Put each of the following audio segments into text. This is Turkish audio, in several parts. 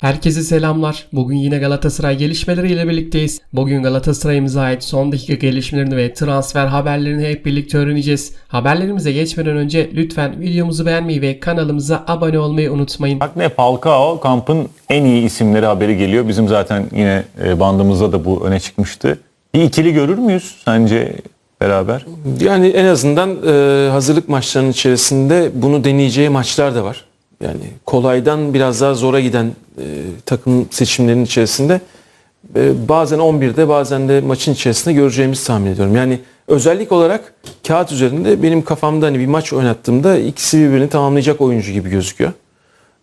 Herkese selamlar. Bugün yine Galatasaray gelişmeleriyle birlikteyiz. Bugün Galatasaray'ımıza ait son dakika gelişmelerini ve transfer haberlerini hep birlikte öğreneceğiz. Haberlerimize geçmeden önce lütfen videomuzu beğenmeyi ve kanalımıza abone olmayı unutmayın. Bak ne Falcao kampın en iyi isimleri haberi geliyor. Bizim zaten yine e, bandımızda da bu öne çıkmıştı. Bir ikili görür müyüz sence beraber? Yani en azından e, hazırlık maçlarının içerisinde bunu deneyeceği maçlar da var. Yani kolaydan biraz daha zora giden e, takım seçimlerinin içerisinde e, bazen 11'de bazen de maçın içerisinde göreceğimizi tahmin ediyorum. Yani özellik olarak kağıt üzerinde benim kafamda hani bir maç oynattığımda ikisi birbirini tamamlayacak oyuncu gibi gözüküyor.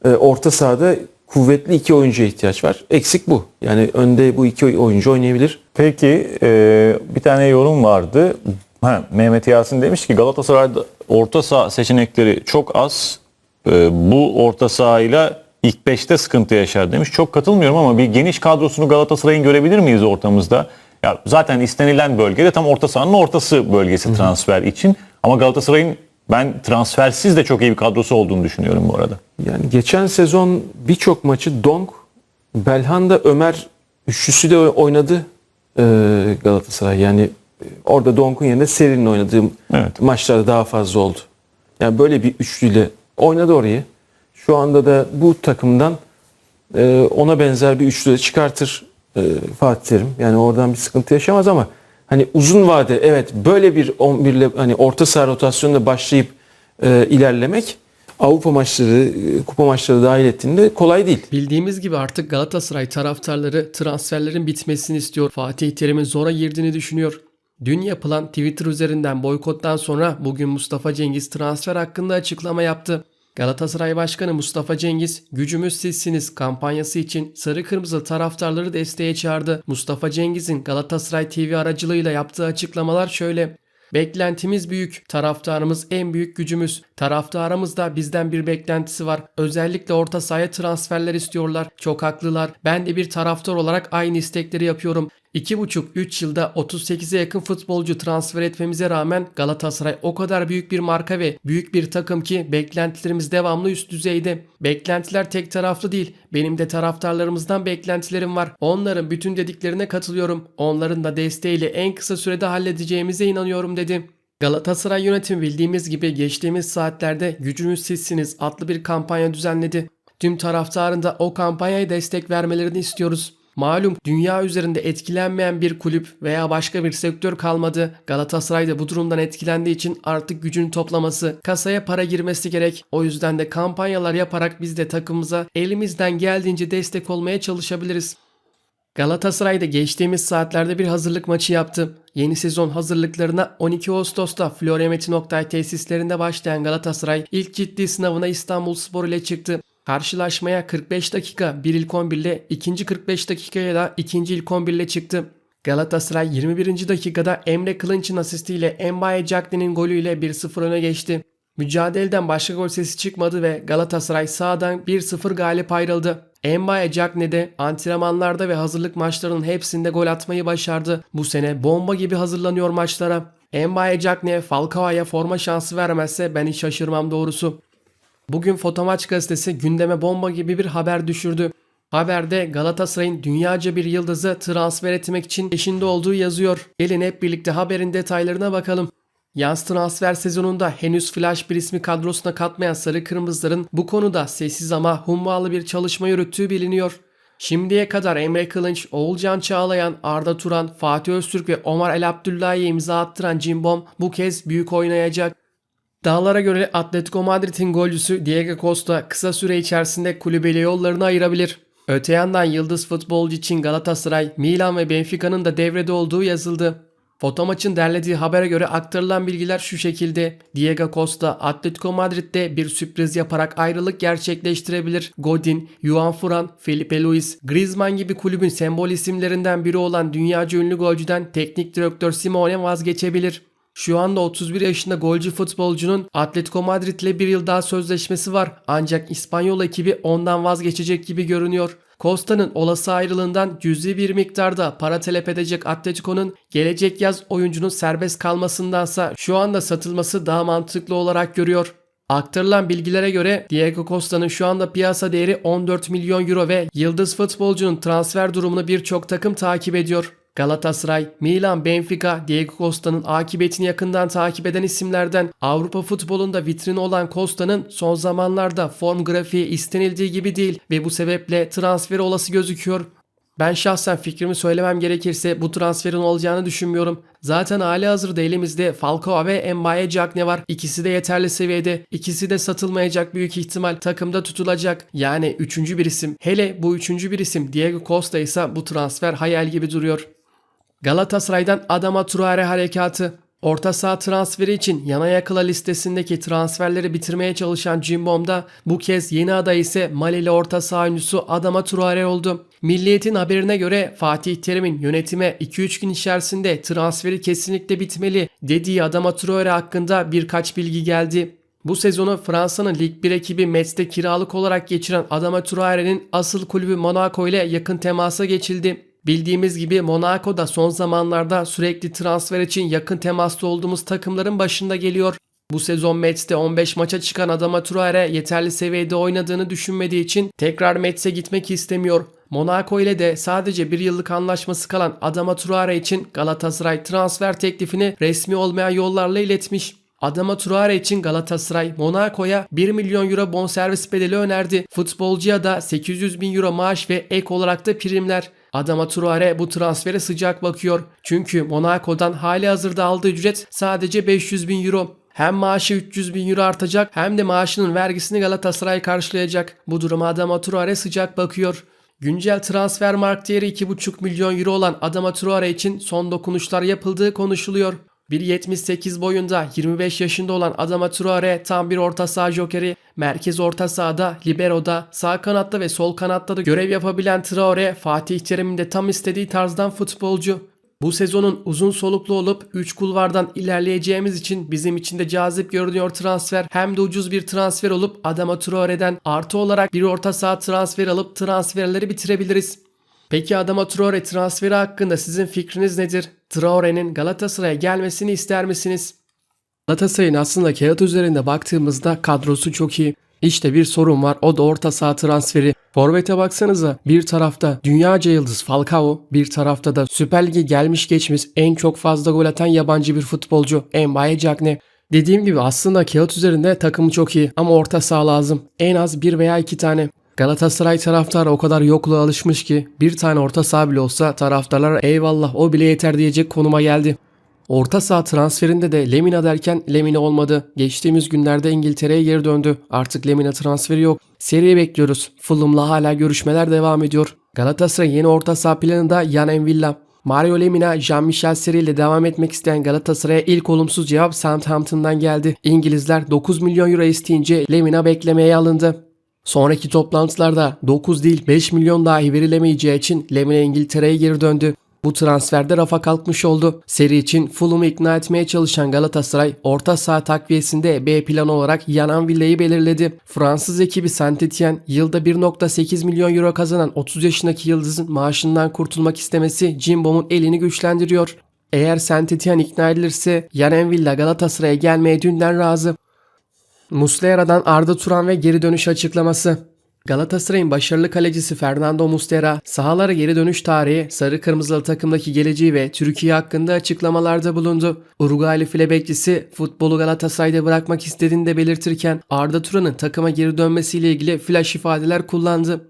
E, orta sahada kuvvetli iki oyuncuya ihtiyaç var. Eksik bu. Yani önde bu iki oyuncu oynayabilir. Peki e, bir tane yorum vardı. Ha, Mehmet Yasin demiş ki Galatasaray'da orta saha seçenekleri çok az. E, bu orta sahayla ilk 5'te sıkıntı yaşar demiş. Çok katılmıyorum ama bir geniş kadrosunu Galatasaray'ın görebilir miyiz ortamızda? Ya zaten istenilen bölgede tam orta sahanın ortası bölgesi transfer için. Ama Galatasaray'ın ben transfersiz de çok iyi bir kadrosu olduğunu düşünüyorum bu arada. Yani geçen sezon birçok maçı Donk, Belhanda, Ömer üçlüsü de oynadı e, Galatasaray. Yani e, orada Donk'un yerine Seri'nin oynadığı Evet. maçlarda daha fazla oldu. Yani böyle bir üçlüyle oynadı orayı. Şu anda da bu takımdan e, ona benzer bir üçlü de çıkartır e, Fatih Terim. Yani oradan bir sıkıntı yaşamaz ama hani uzun vade evet böyle bir 11 ile hani orta saha rotasyonunda başlayıp e, ilerlemek Avrupa maçları, e, kupa maçları dahil ettiğinde kolay değil. Bildiğimiz gibi artık Galatasaray taraftarları transferlerin bitmesini istiyor. Fatih Terim'in zora girdiğini düşünüyor. Dün yapılan Twitter üzerinden boykottan sonra bugün Mustafa Cengiz transfer hakkında açıklama yaptı. Galatasaray Başkanı Mustafa Cengiz, gücümüz sizsiniz kampanyası için sarı kırmızı taraftarları desteğe çağırdı. Mustafa Cengiz'in Galatasaray TV aracılığıyla yaptığı açıklamalar şöyle. Beklentimiz büyük. Taraftarımız en büyük gücümüz. Taraftarımız da bizden bir beklentisi var. Özellikle orta sahaya transferler istiyorlar. Çok haklılar. Ben de bir taraftar olarak aynı istekleri yapıyorum. 2,5-3 yılda 38'e yakın futbolcu transfer etmemize rağmen Galatasaray o kadar büyük bir marka ve büyük bir takım ki beklentilerimiz devamlı üst düzeyde. Beklentiler tek taraflı değil. Benim de taraftarlarımızdan beklentilerim var. Onların bütün dediklerine katılıyorum. Onların da desteğiyle en kısa sürede halledeceğimize inanıyorum dedi. Galatasaray yönetimi bildiğimiz gibi geçtiğimiz saatlerde gücümüz sizsiniz adlı bir kampanya düzenledi. Tüm taraftarın da o kampanyaya destek vermelerini istiyoruz. Malum dünya üzerinde etkilenmeyen bir kulüp veya başka bir sektör kalmadı. Galatasaray da bu durumdan etkilendiği için artık gücünü toplaması, kasaya para girmesi gerek. O yüzden de kampanyalar yaparak biz de takımımıza elimizden geldiğince destek olmaya çalışabiliriz. Galatasaray'da geçtiğimiz saatlerde bir hazırlık maçı yaptı. Yeni sezon hazırlıklarına 12 Ağustos'ta Florya Metin Oktay tesislerinde başlayan Galatasaray ilk ciddi sınavına İstanbul Spor ile çıktı. Karşılaşmaya 45 dakika bir ilk 11 ile ikinci 45 dakikaya da ikinci ilk 11 ile çıktı. Galatasaray 21. dakikada Emre Kılınç'ın asistiyle Embaye Cagney'nin golüyle 1-0 öne geçti. Mücadeleden başka gol sesi çıkmadı ve Galatasaray sağdan 1-0 galip ayrıldı. Embaye Cagney de antrenmanlarda ve hazırlık maçlarının hepsinde gol atmayı başardı. Bu sene bomba gibi hazırlanıyor maçlara. Embaye Cagney Falcao'ya forma şansı vermezse ben hiç şaşırmam doğrusu. Bugün Fotomaç gazetesi gündeme bomba gibi bir haber düşürdü. Haberde Galatasaray'ın dünyaca bir yıldızı transfer etmek için peşinde olduğu yazıyor. Gelin hep birlikte haberin detaylarına bakalım. Yaz transfer sezonunda henüz flash bir ismi kadrosuna katmayan Sarı Kırmızıların bu konuda sessiz ama hummalı bir çalışma yürüttüğü biliniyor. Şimdiye kadar Emre Kılınç, Oğulcan Çağlayan, Arda Turan, Fatih Öztürk ve Omar El Abdullahi'ye imza attıran Cimbom bu kez büyük oynayacak. Dağlara göre Atletico Madrid'in golcüsü Diego Costa kısa süre içerisinde kulübeyle yollarını ayırabilir. Öte yandan yıldız futbolcu için Galatasaray, Milan ve Benfica'nın da devrede olduğu yazıldı. Fotomaç'ın derlediği habere göre aktarılan bilgiler şu şekilde. Diego Costa Atletico Madrid'de bir sürpriz yaparak ayrılık gerçekleştirebilir. Godin, Juan Fran, Felipe Luis, Griezmann gibi kulübün sembol isimlerinden biri olan dünyaca ünlü golcüden teknik direktör Simone vazgeçebilir. Şu anda 31 yaşında golcü futbolcunun Atletico Madrid ile bir yıl daha sözleşmesi var. Ancak İspanyol ekibi ondan vazgeçecek gibi görünüyor. Costa'nın olası ayrılığından cüzi bir miktarda para talep edecek Atletico'nun gelecek yaz oyuncunun serbest kalmasındansa şu anda satılması daha mantıklı olarak görüyor. Aktarılan bilgilere göre Diego Costa'nın şu anda piyasa değeri 14 milyon euro ve yıldız futbolcunun transfer durumunu birçok takım takip ediyor. Galatasaray, Milan, Benfica, Diego Costa'nın akıbetini yakından takip eden isimlerden Avrupa futbolunda vitrini olan Costa'nın son zamanlarda form grafiği istenildiği gibi değil ve bu sebeple transferi olası gözüküyor. Ben şahsen fikrimi söylemem gerekirse bu transferin olacağını düşünmüyorum. Zaten hali hazırda elimizde Falcao ve Mbaye Cagne var. İkisi de yeterli seviyede. İkisi de satılmayacak büyük ihtimal takımda tutulacak. Yani üçüncü bir isim. Hele bu üçüncü bir isim Diego Costa ise bu transfer hayal gibi duruyor. Galatasaray'dan Adama Traore harekatı. Orta saha transferi için yana yakıla listesindeki transferleri bitirmeye çalışan Cimbom'da bu kez yeni aday ise Malili orta saha oyuncusu Adama Traore oldu. Milliyetin haberine göre Fatih Terim'in yönetime 2-3 gün içerisinde transferi kesinlikle bitmeli dediği Adama Traore hakkında birkaç bilgi geldi. Bu sezonu Fransa'nın Lig 1 ekibi Metz'te kiralık olarak geçiren Adama Traore'nin asıl kulübü Monaco ile yakın temasa geçildi. Bildiğimiz gibi Monaco'da son zamanlarda sürekli transfer için yakın temasta olduğumuz takımların başında geliyor. Bu sezon Metz'te 15 maça çıkan Adama Traore yeterli seviyede oynadığını düşünmediği için tekrar Metz'e gitmek istemiyor. Monaco ile de sadece bir yıllık anlaşması kalan Adama Traore için Galatasaray transfer teklifini resmi olmayan yollarla iletmiş. Adama Traore için Galatasaray Monaco'ya 1 milyon euro bonservis bedeli önerdi. Futbolcuya da 800 bin euro maaş ve ek olarak da primler. Adama Traore bu transfere sıcak bakıyor. Çünkü Monaco'dan hali hazırda aldığı ücret sadece 500 bin euro. Hem maaşı 300 bin euro artacak hem de maaşının vergisini Galatasaray karşılayacak. Bu duruma Adama Traore sıcak bakıyor. Güncel transfer mark değeri 2,5 milyon euro olan Adama Traore için son dokunuşlar yapıldığı konuşuluyor. 1.78 boyunda 25 yaşında olan Adama Traore tam bir orta saha jokeri. Merkez orta sahada, libero'da, sağ kanatta ve sol kanatta da görev yapabilen Traore, Fatih Terim'in de tam istediği tarzdan futbolcu. Bu sezonun uzun soluklu olup 3 kulvardan ilerleyeceğimiz için bizim için de cazip görünüyor transfer. Hem de ucuz bir transfer olup Adama Traore'den artı olarak bir orta saha transfer alıp transferleri bitirebiliriz. Peki Adama Traore transferi hakkında sizin fikriniz nedir? Traore'nin Galatasaray'a gelmesini ister misiniz? Galatasaray'ın aslında kağıt üzerinde baktığımızda kadrosu çok iyi. İşte bir sorun var o da orta saha transferi. Forvet'e baksanıza bir tarafta dünyaca yıldız Falcao bir tarafta da Süper Lig'e gelmiş geçmiş en çok fazla gol atan yabancı bir futbolcu Mbaye Cagne. Dediğim gibi aslında kağıt üzerinde takım çok iyi ama orta saha lazım. En az bir veya iki tane. Galatasaray taraftarı o kadar yokluğa alışmış ki bir tane orta saha bile olsa taraftarlar eyvallah o bile yeter diyecek konuma geldi. Orta saha transferinde de Lemina derken Lemina olmadı. Geçtiğimiz günlerde İngiltere'ye geri döndü. Artık Lemina transferi yok. Seriye bekliyoruz. Fulham'la hala görüşmeler devam ediyor. Galatasaray yeni orta saha planında Jan Envilla. Mario Lemina, Jean-Michel Seri ile devam etmek isteyen Galatasaray'a ilk olumsuz cevap Southampton'dan geldi. İngilizler 9 milyon euro isteyince Lemina beklemeye alındı. Sonraki toplantılarda 9 değil 5 milyon dahi verilemeyeceği için Lemina İngiltere'ye geri döndü. Bu transferde rafa kalkmış oldu. Seri için Fulham'ı ikna etmeye çalışan Galatasaray orta saha takviyesinde B planı olarak Yanan Villa'yı belirledi. Fransız ekibi Saint Etienne yılda 1.8 milyon euro kazanan 30 yaşındaki yıldızın maaşından kurtulmak istemesi Cimbom'un elini güçlendiriyor. Eğer Saint Etienne ikna edilirse Yanan Villa Galatasaray'a gelmeye dünden razı. Muslera'dan Arda Turan ve geri dönüş açıklaması. Galatasaray'ın başarılı kalecisi Fernando Muslera, sahalara geri dönüş tarihi, sarı kırmızılı takımdaki geleceği ve Türkiye hakkında açıklamalarda bulundu. Uruguaylı file bekçisi futbolu Galatasaray'da bırakmak istediğini de belirtirken Arda Turan'ın takıma geri dönmesiyle ilgili flash ifadeler kullandı.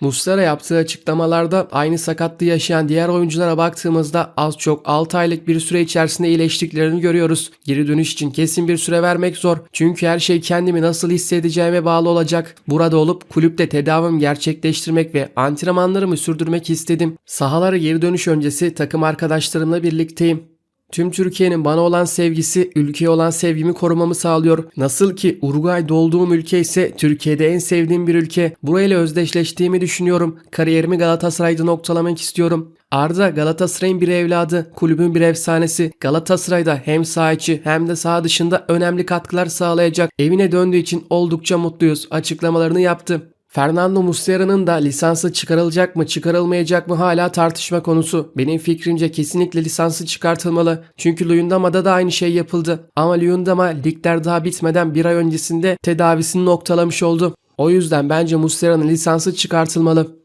Muslera yaptığı açıklamalarda aynı sakatlığı yaşayan diğer oyunculara baktığımızda az çok 6 aylık bir süre içerisinde iyileştiklerini görüyoruz. Geri dönüş için kesin bir süre vermek zor. Çünkü her şey kendimi nasıl hissedeceğime bağlı olacak. Burada olup kulüpte tedavimi gerçekleştirmek ve antrenmanlarımı sürdürmek istedim. Sahalara geri dönüş öncesi takım arkadaşlarımla birlikteyim. Tüm Türkiye'nin bana olan sevgisi ülkeye olan sevgimi korumamı sağlıyor. Nasıl ki Uruguay'da olduğum ülke ise Türkiye'de en sevdiğim bir ülke. Burayla özdeşleştiğimi düşünüyorum. Kariyerimi Galatasaray'da noktalamak istiyorum. Arda Galatasaray'ın bir evladı, kulübün bir efsanesi. Galatasaray'da hem saha içi hem de saha dışında önemli katkılar sağlayacak. Evine döndüğü için oldukça mutluyuz açıklamalarını yaptı. Fernando Muslera'nın da lisansı çıkarılacak mı çıkarılmayacak mı hala tartışma konusu. Benim fikrimce kesinlikle lisansı çıkartılmalı. Çünkü Luyendama'da da aynı şey yapıldı. Ama Luyendama ligler daha bitmeden bir ay öncesinde tedavisini noktalamış oldu. O yüzden bence Muslera'nın lisansı çıkartılmalı.